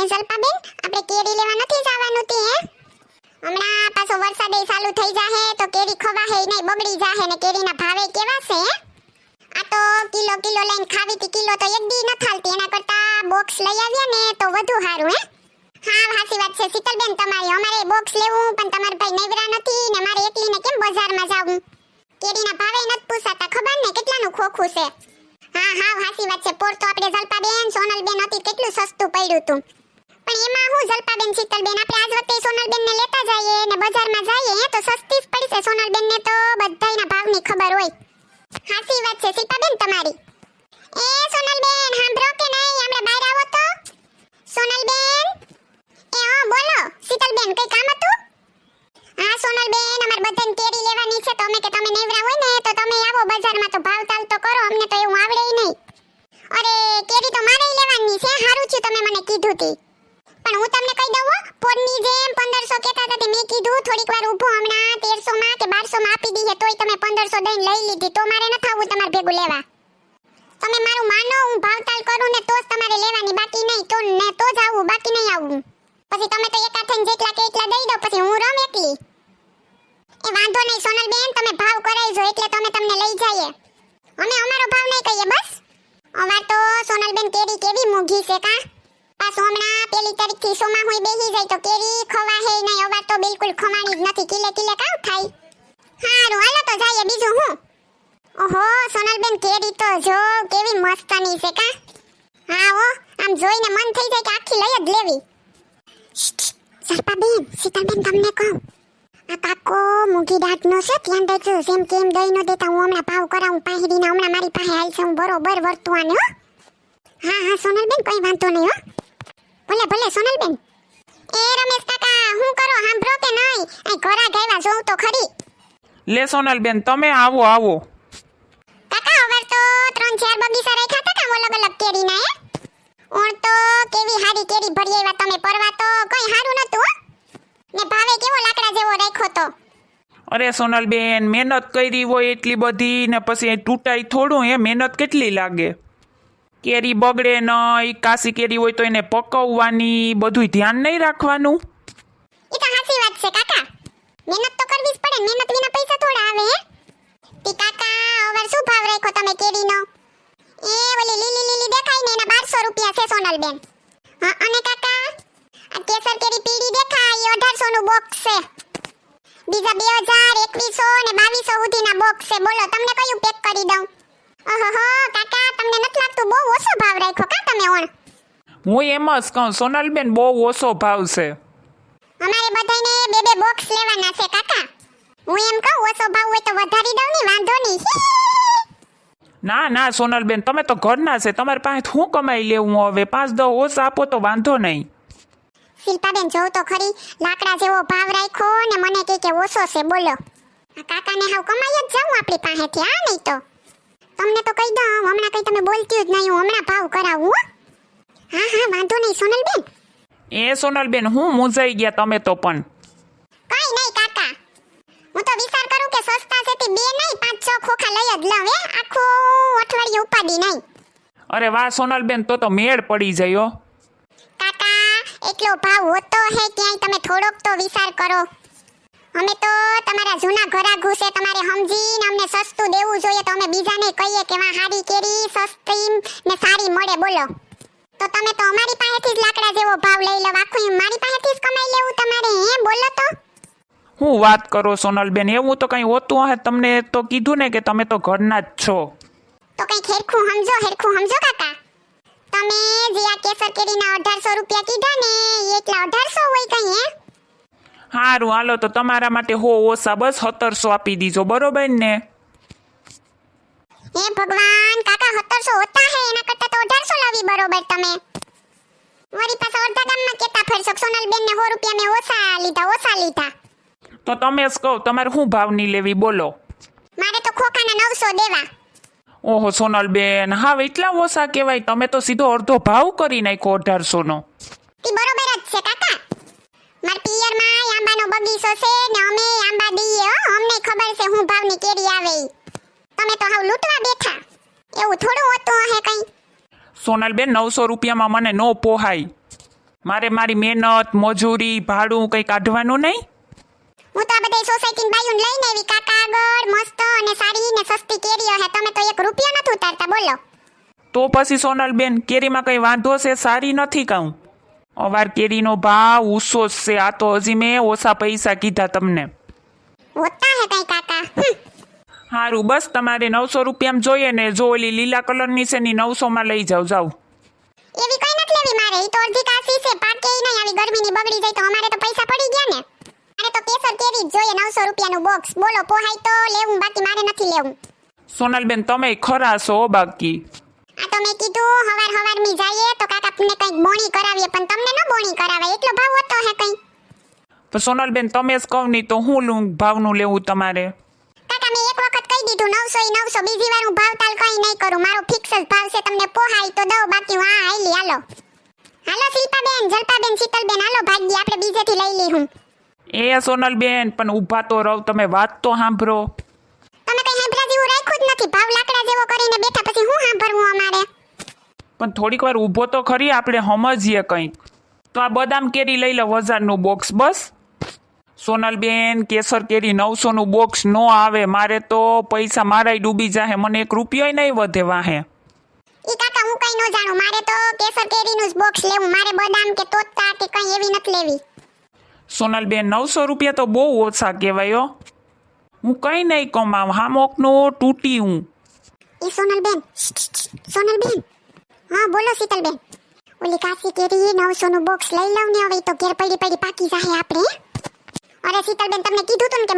હે જલપાબેન આપણે કેરી લેવા નથી જવાનું તે, હે? હમણાં પાછો વરસાદ ચાલુ થઈ જાહે, તો કેરી ખવાહે નહીં બગડી જાહે, ને કેરીના ભાવે કેવા છે આ તો કિલો કિલો લઈને ખાવી તી કિલો તો એક દી ન થાલતી, એના કરતા બોક્સ લઈ આવ્યા ને, તો વધુ સારું હે? હા હાસી વાત છે, શીતલબેન, તમારી અમારે બોક્સ લેવું, પણ તમારા ભાઈ નેવરા નથી, ને મારે એકલીને કેમ બજારમાં જાવું? કેરીના ભાવે નથી પૂછાતા, ખબર ને? કેટલાનું ખોખું છે? હા હા હાસી વાત છે, પોર તો આપણે જલપાબેન સોનલબેન હતી કેટલું સસ્તું પડ્યું તું. પણ એમાં હું જલપાબેન, શીતલબેન, આપણે આજ વખતે સોનલબેન ને લેતા જઈએ ને બજારમાં જઈએ તો સસ્તી જ પડશે. સોનલબેન ને તો બધાયના ભાવની ખબર હોય. હાસી વાત છે શીતાબેન તમારી. એ સોનલબેન, સાંભળો કે નહીં? હમણાં બહાર આવો તો. સોનલબેન? એ, હા, બોલો. શીતલબેન, કઈ કામ હતું? હા, સોનલબેન, અમાર બધાને કેરી લેવાની છે. તો અમે કે તમે નેવરા હોય ને, તો તમે આવો. બજારમાં તો ભાવ તાલ તો કરો, અમને તો એવું આવડે નહીં. અરે, કેરી તો મારે લેવાની છે. સારું થયું તમે મને કીધું તી પણ હું તમને કહી દઉં ફોનની જેમ 1500 કહેતા હતા મેં કીધું, થોડીક વાર ઊભો હમણાં 1300 માં કે 1200 માં આપી દીધે તોય તમે 1500 દઈને લઈ લીધી, તો મારે ન થાવું તમારે ભેગું લેવા. તમે મારું માનો, હું ભાવતાલ કરું ને તો જ તમારે લેવાની બાકી નહીં, તો ને તો જ આવું, બાકી નહીં આવું. પછી તમે તો એકા થઈને જેટલા કે એટલા દઈ દો, પછી હું રમ એકલી. એ વાંધો નહીં, સોનલબેન, તમે ભાવ કરાઈજો એટલે તમે તમને લઈ જઈએ. અમે અમારો ભાવ નહીં કહીએ, બસ? અમાર તો સોનલબેન કેરી કેવી મોઘી છે કા? પેલી તારીખ સોમાં હોય બેહી જાય તો કેરી ખવાહે નહીં અવાજ તો બિલકુલ ખમાણી જ નથી. કિલે કિલે કાવ થાય? હારું, હાલો તો જઈએ બીજું હું? ઓહો, સોનલબેન, કેરી તો જો, કેવી મસ્તની છે કા? હા હો, આમ જોઈને મન થઈ જાય કે આખી લઈ જ લેવી. સરપાબેન સીતાબેન તમને કહું. આ કાકો મૂગી દાંતનો છે, ધ્યાન દેજો જેમ કેમ દઈ ન દેતા, હું હમણાં ભાવ કરાવું પાહીરીને હમણાં મારી પાસે આવી છે, હું બરોબર વર્તું આને હો. હા હા, સોનલબેન, કઈ વાંધો નહીં, હો. ભલે ભલે સોનલબેન. એ રમેશ કાકા હું કરો? સાંભળો કે નહીં? અહીં ઘોરા ગાયવા જોઉં તો ખરી. લે સોનલબેન તમે આવો આવો. કાકા અવાર તો ત્રણ ચાર બગીચા રાખ્યા હતા કામ અલગ અલગ કેરીના એ ઓણ તો કેવી હારી કેરી ભરી આવ્યા તમે પરવા તો કઈ હારું નતું ને ભાવે કેવો લાકડા જેવો રાખ્યો તો? અરે સોનલબેન મહેનત કરી હોય એટલી બધી ને પછી તૂટાય થોડું એ મહેનત કેટલી લાગે? કેરી બગડે નહીં કાસી કેરી હોય તો એને પકવવાની, બધુંય ધ્યાન નહીં રાખવાનું. એ તો હાસી વાત છે, કાકા. મહેનત તો કરવી જ પડે, મહેનત વિના પૈસા થોડા આવે, હે? તી કાકા ઓવર શું ભાવ રાખ્યો તમે કેરીનો? એ ઓલી લીલી લીલી દેખાય ને એના 1200 રૂપિયા છે સોનલબેન હા, અને કાકા, આ કેસર કેરી પીળી દેખાય, એ 1800 નું બોક્સ છે. બીજા 2000 2100 ને 2200 સુધીના બોક્સ છે. બોલો, તમને કયું પેક કરી દઉં? ઓહો કાકા તમને નથી લાગતું બહુ ઓછો ભાવ રાખ્યો કા તમે ઓણ? હું એમ જ કહું સોનલબેન બહુ ઓછો ભાવ છે. અમારે બધાને બે બે બોક્સ લેવાના છે કાકા. હું એમ કહું ઓછો ભાવ હોય તો વધારી દઉં ને વાંધો નહીં. ના ના સોનલબેન તમે તો ઘરના છે તમારી પાસે શું કમાઈ લેવું હવે? પાંચ દો ઓછા આપો તો વાંધો નહીં. શિલ્પાબેન જોઉં તો ખરી લાકડા જેવો ભાવ રાખ્યો ને મને કહે કે ઓછો છે બોલો. આ કાકાને હાવ કમાઈ જ જાઉં આપણી પાસેથી આ નહીં તો. તમને તો કહી દઉં હમણાં કઈ તમે બોલતી જ નહીં હું હમણાં ભાવ કરાવું હો. હા વાંધો નહીં સોનલબેન. એ સોનલબેન હું મૂંઝાઈ ગયા તમે તો પણ. કઈ નહીં કાકા. હું તો વિચાર કરું કે સસ્તા છે તે બે નહીં પાંચ છ ખોખા લઈ જ લઉં હે. આખું અઠવાડિયું ઉપાડી નહીં. અરે વાહ સોનલબેન તો તો મેળ પડી જયો કાકા એટલો ભાવ હોતો હે ક્યાંય તમે થોડોક તો વિચાર કરો. અમે તો તમારા જૂના ઘરાઘુ છે તમારે સમજીને અમને સસ્તું દેવું જોઈએ તો અમે બીજાને કહીએ કે વાહ હારી કેરી સસ્તી ને સારી મળે બોલો. તો તમે તો અમારી પાસેથી જ લાકડા જેવો ભાવ લઈ લો આખું મારી પાસેથી જ કમાઈ લેવું તમારે હે બોલો તો. હું વાત કરો સોનલબેન એવું તો કંઈ હોતું હે તમને તો કીધું ને કે તમે તો ઘરના જ છો. તો કંઈ ખેરખું સમજો હેરખું સમજો કાકા. તમે જે આ કેસર કેરીના અઢારસો રૂપિયા કીધા ને એટલા અઢારસો હોય કઈ હે? સારું હાલો તો તમારા માટે હો ઓછા બસ સત્તરસો આપી દીજો બરોબર ને? હે ભગવાન કાકા સત્તરસો હોતા હે એના કરતા તો અઢારસો લાવી બરોબર તમે. મારી પાસે અડધા ગામમાં કેતા ફરશો સોનલબેન ને સો રૂપિયા મેં ઓછા લીધા ઓછા લીધા. તો તમે જ કહો તમારે શું ભાવની લેવી બોલો. મારે તો ખોખાના નવસો દેવા. ઓહો સોનલબેન હા એટલા ઓછા કહેવાય તમે તો સીધો અડધો ભાવ કરી નાખ્યો અઢારસોનો. નો બરોબર જ છે કાકા. માર પિયરમાં આંબાનો બગીચો છે ને અમે આંબા દઈએ હો. અમને ખબર છે હું ભાવની કેરી આવે તમે તો હાવ લૂંટવા બેઠા. એવું થોડું હોતું હે કઈ. સોનલબેન નવસો રૂપિયામાં મને નો પોહાય. મારે મારી મહેનત મજૂરી ભાડું કંઈ કાઢવાનું નહીં? હું તો આ બધા સોસાયટી બાયું લઈને આવી. કાકા આગળ મસ્ત અને સારી ને સસ્તી કેરીઓ હે. તમે તો એક રૂપિયો નથી ઉતારતા બોલો. તો પછી સોનલબેન કેરીમાં કંઈ વાંધો છે? સારી નથી કહું અવાર કેરીનો ભાવ ઊંચો છે. આ તો હજી મેં ઓછા પૈસા કીધા તમને. હોતા હે કઈ કાકા. હારું બસ તમારે નવસો રૂપિયામાં જોઈએ ને જો ઓલી લીલા કલરની છે ને નવસોમાં લઈ જાઓ જાઓ. એવી કઈ નથી લેવી મારે. ઈ તો અડધી કાસી છે પાકે ઈ નહીં. આવી ગરમીની બગડી જાય તો અમારે તો પૈસા પડી ગયા ને. મારે તો કેસર કેરી જ જોઈએ નવસો રૂપિયાનું બોક્સ બોલો પોહાય તો લેવું બાકી મારે નથી લેવું. સોનલબેન તમે ખરા છો બાકી. આ તો મેં કીધું હવાર હવાર મી જાઈએ તો કાકા ને કંઈક બોણી કરાવીએ પણ તમને ન બોણી કરાવાય. એટલો ભાવ હતો હે કંઈ? પણ સોનલબેન તમે જ કહો નહીં તો હું લઉં ભાવનું લેવું તમારે? કાકા મેં એક વખત કહી દીધું નવસો એ નવસો બીજી વાર હું ભાવતાલ કઈ નહીં કરું. મારો ફિક્સ જ ભાવ છે તમને પોહાય તો દઉં બાકી હું આઈલી હાલો હાલો. શિલ્પાબેન જલપાબેન શીતલબેન હાલો ભાગી આપણે બીજેથી લઈ લી હું. એ સોનલબેન પણ ઊભા તો રહો તમે વાત તો સાંભળો. તમે કઈ હેબરા જેવું રાખ્યું જ નથી. ભાવ લાકડા જેવો કરીને બેઠા પછી હું સાંભળવું અમારે? પણ થોડીક વાર ઊભો તો ખરી આપણે સમજીએ કંઈક. તો આ બદામ કેરી લઈ લો હજારનું બોક્સ બસ. સોનલબેન કેસર કેરી નવસોનું બોક્સ નો આવે. મારે તો પૈસા મારાય ડૂબી જાહે. મને એક રૂપિયો નહીં વધે વાહે. ઈ કાકા હું કઈ ન જાણું. મારે તો કેસર કેરીનું જ બોક્સ લેવું. મારે બદામ કે તોતા કે કઈ એવી નથી લેવી. સોનલબેન નવસો રૂપિયા તો બહુ ઓછા કહેવાય હો. હું કંઈ નહીં કમાવ હામોકનું તૂટી હું. એ સોનલબેન. સોનલબેન. હા, બોલો શીતલબેન. ઓલી કાસી કેરી નવસો નું બોક્સ લઈ લઉં ને હવે તો ઘેર પડી પડી પાકી જાહે આપણે અરે શીતલબેન, તમને કીધું તું ને કે